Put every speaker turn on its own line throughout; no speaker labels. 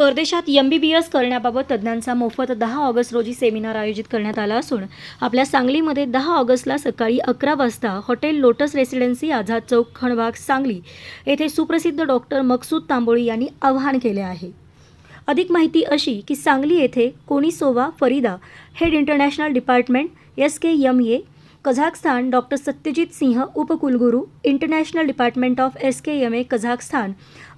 परदेशात M B B S करण्याबाबत तज्ज्ञांचा मोफत दहा ऑगस्ट रोजी सेमिनार आयोजित करण्यात आला असून आपल्या सांगलीमध्ये दहा ऑगस्टला सकाळी अकरा वाजता hotel Lotus Residency Azad Chowk Khanbag Sangli येथे सुप्रसिद्ध डॉक्टर मकसूद तांबोळी यांनी आवाहन केले आहे. अधिक माहिती अशी की सांगली येथे कोणीसोवा Farida head international department S K M A Kazakhstan doctor Satyajit Singh उपकुलगुरू international department of S K M A Kazakhstan.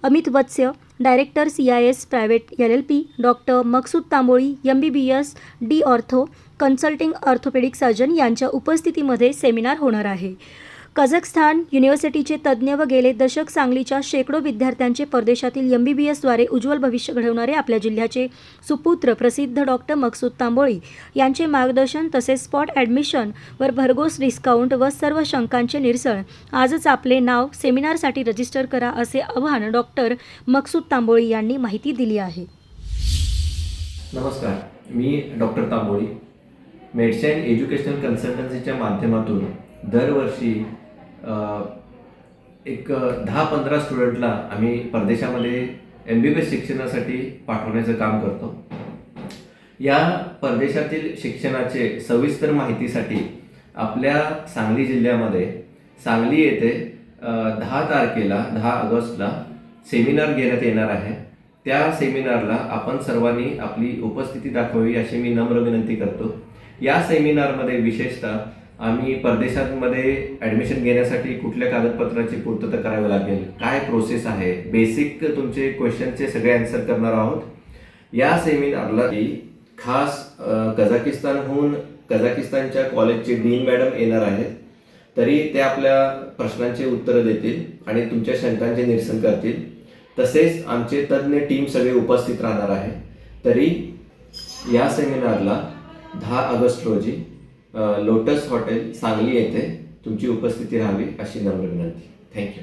Amit Vatsya director C I S private L L P doctor Maqsood Tamboli M B B S D ortho consulting orthopaedic surgeon यांच्या उपस्थितीमध्ये seminar होणार आहे. कझकस्थान युनिव्हर्सिटीचे तज्ज्ञ व गेले दशक सांगलीच्या शेकडो विद्यार्थ्यांचे परदेशातील एम बी बी एसद्वारे उज्ज्वल भविष्य घडवणारे आपल्या जिल्ह्याचे सुपुत्र प्रसिद्ध डॉक्टर मकसूद तांबोळी यांचे मार्गदर्शन तसेच स्पॉट ॲडमिशन वर भरघोस डिस्काउंट व सर्व शंकांचे निरसण आजच आपले नाव सेमिनारसाठी रजिस्टर करा असे आवाहन डॉक्टर मकसूद तांबोळी यांनी माहिती दिली आहे.
नमस्कार. मी डॉक्टर तांबोळी. मेडिसिन एज्युकेशनल कन्सल्टन्सीच्या माध्यमातून दरवर्षी एक दहा पंधरा स्टुडंटला आम्ही परदेशामध्ये एम बी बी एस शिक्षणासाठी पाठवण्याचं काम करतो. या परदेशातील शिक्षणाचे सविस्तर माहितीसाठी आपल्या सांगली जिल्ह्यामध्ये सांगली येथे दहा तारखेला दहा ऑगस्टला सेमिनार घेण्यात येणार आहे. त्या सेमिनारला आपण सर्वांनी आपली उपस्थिती दाखवावी अशी मी नम्र विनंती करतो. या सेमिनारमध्ये विशेषतः आम्ही परदेशांमध्ये ॲडमिशन घेण्यासाठी कुठल्या कागदपत्राची पूर्तता करावी लागेल? काय प्रोसेस आहे? बेसिक तुमचे क्वेश्चनचे सगळे आन्सर करणार आहोत. या सेमिनारला की खास कझाकिस्तानहून कझाकिस्तानच्या कॉलेजचे डीन मॅडम येणार आहेत. तरी ते आपल्या प्रश्नांचे उत्तरं देतील आणि तुमच्या शंकांचे निरसन करतील. तसेच आमचे तज्ज्ञ टीम सगळे उपस्थित राहणार आहे. तरी या सेमिनारला दहा ऑगस्ट रोजी लोटस हॉटेल सांगली येथे तुमची उपस्थिती राहावी अशी नम्र विनंती. थँक्यू